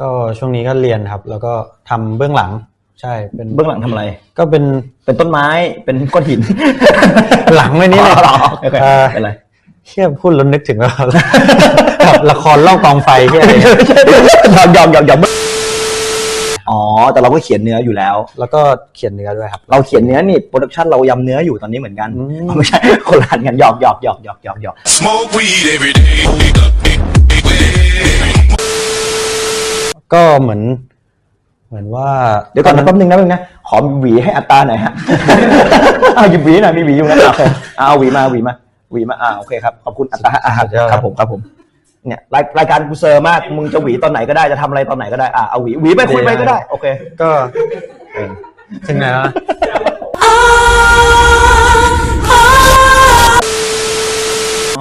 ก็ช่วงนี้ก็เรียนครับ แล้วก็ทำเบื้องหลัง ใช่เป็นเบื้องหลังทำอะไร ก็เป็นเป็นต้นไม้เป็นก้อนหิน หลังไว้นี่เลยอ๋อโอเคเอ่อเป็นไรเชี่ยพูดแล้วนึกถึงว่าแบบละครเล่ากองไฟที่อะไรเงี้ยยอมยอมยอมยอมอ๋อ แต่เราก็เขียนเนื้ออยู่แล้ว แล้วก็เขียนเนื้อด้วยครับ เราเขียนเนื้อนี่โปรดักชันเรายำเนื้ออยู่ตอนนี้เหมือนกันอืมไม่ใช่คนละอันกันหยอกหยอกหยอกหยอกหยอกหยอก ก็เหมือน เหมือนว่าเดี๋ยวก่อนนะแป๊บนึงนะแป๊บนึงนะขอหวีให้อัตราหน่อยฮะ เอาหยิบหวีหน่อยมีหวีอยู่นะโอเคเอาหวีมาหวีมาหวีมาอ่าโอเคครับขอบคุณอัตราอ่าครับผมครับผมเนี่ยรายรายการกูเซอร์มากมึงจะหวีตอนไหนก็ได้จะทำอะไรตอนไหนก็ได้อ่าเอาหวีหวีไปคุยไปก็ได้โอเค ก็เออถึงไหนแล้วนะ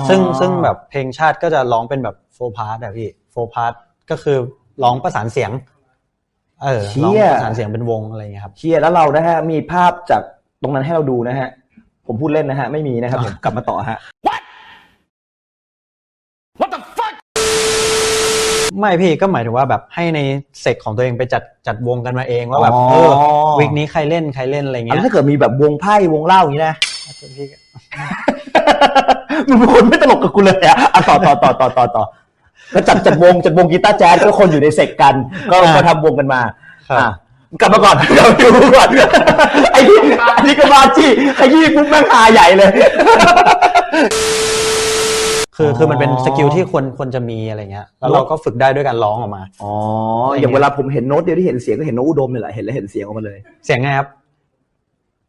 ซึ่งซึ่งแบบเพลงชาติก็จะร้องเป็นแบบโฟพาร์ตอะพี่โฟพาร์ตก็คือ ร้องประสานเสียง เออเชี่ร้องยประสานเสียงเป็นวงอะไรอย่างเงี้ยครับเชียร์แล้วเรานะฮะมีภาพจากตรงนั้นให้เราดูนะฮะ ผมพูดเล่นนะฮะ ไม่มีนะครับผมกลับมาต่อฮะไม่พี่ก็หมายถึงว่าแบบให้ในเซกของตัวเองไปจัดจัดวงกันมาเองว่าแบบอ๋อเออวีคนี้ใครเล่นใครเล่นอะไรอัเงี้นยถ้าเกิดมีแบบวงไพ่วงเล่าอย่างนี้นะพี่ก็มึงเป็นคนไม่ตลกกับกูเลยอะอะต่อต่อต่อต่อต่อต่อ แล้วจัดจัดวงจัดวงกีตาร์แจ๊สก็คนอยู่ในเซกกัน ก็มาทำวงกันมาครับอะกลับมาก่อนกลับมาดูก่อนไอ้ที่อันนี้ก็มาจี้ไอ้ที่ปุ๊บแม่งหาใหญ่เลย คือคือมันเป็นอ๋อสกิลที่ควรควรจะมีอะไรเงี้ยแล้วเราก็ฝึกได้ด้วยการร้องออกมา อ๋ออย่างเวลาผมเห็นโน้ตเดียวที่เห็นเสียงก็เห็นโน้ตอุดมนี่แหละเห็นแล้วเห็นเสียงออกมาเลย เสียงไงครับ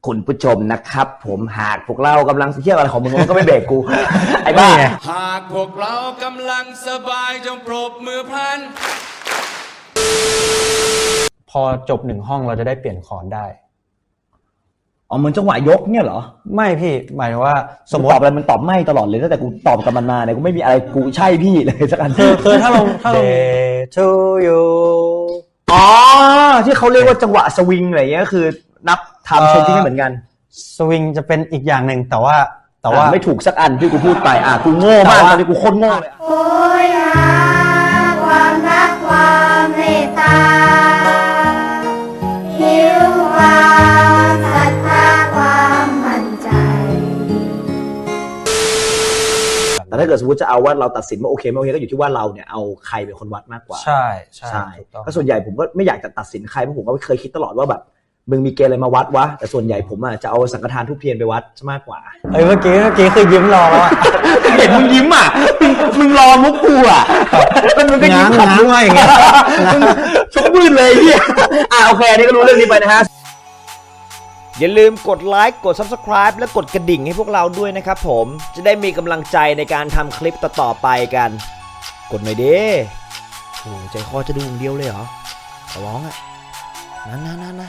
คุณผู้ชมนะครับ ผมหากพวกเรากำลังเที่ยวอะไรของมึงมันก็ไม่เบรกกู ไอ้บ้านี่ไงหากพวกเรากำลังสบายจงปรบมือพลัน พอจบหนึ่งห้องเราจะได้เปลี่ยนคอร์ดได้ อ๋อเหมือนจังหวะยกเนี่ยเหรอไม่พี่หมายถึงว่าสสมมมมติติตอบอะไรมันตอบไม่ตลอดเลยตั้งแต่กูตอบกับมันมาเนี่ยกูไม่มีอะไรกูใช่พี่เลยสักอันคือคือถ้าเราถ้าเรา Day to you อ๋อที่เขาเรียกว่าจังหวะสวิงอะไรเงี้ยก็คือ นับไทม์เชนที่ไม่เหมือนกัน สวิงจะเป็นอีกอย่างหนึ่งแต่ว่าแต่ว่า อะไม่ถูกสักอันที่กูพูดไปอะกูโง่มากแต่ว่าตอนนี้กูโคตรโง่เลยโอยหาความรักความเมตตาหิวความศรัทธาความมั่นใจ แต่ถ้าเกิดสมมติจะเอาว่าเราตัดสินว่าโอเคไม่โอเคก็อยู่ที่ว่าเราเนี่ยเอาใครเป็นคนวัดมากกว่า ใช่ใช่ใช่ถูกต้องก็ส่วนใหญ่ผมก็ไม่อยากจะตัดสินใครเพราะผมก็เคยคิดตลอดว่าแบบ มึงมีเกณฑ์อะไรมาวัดวะ แต่ส่วนใหญ่ผมอะจะเอาสังฆทานทุกเทียนไปวัดซะมากกว่าเอ้ยเมื่อกี้เมื่อกี้คือยิ้มรอแล้วอะเห็นมึงยิ้มอะมึงมึงรอมุกกูอะแล้วมึงก็ยิ้มง้างง้างไว้อย่างเงี้ยมึงชกมืดเลยเฮียอะโอเคอันนี้ก็รู้เรื่องนี้ไปนะฮะอย่าลืมกดไลค์กด Subscribe และกดกระดิ่งให้พวกเราด้วยนะครับผมจะได้มีกำลังใจในการทำคลิปต่อๆไปกัน กดหน่อยดิโอ้ใจคอจะดูอย่างเดียวเลยเหรอขอร้องอะนะนะนะนะ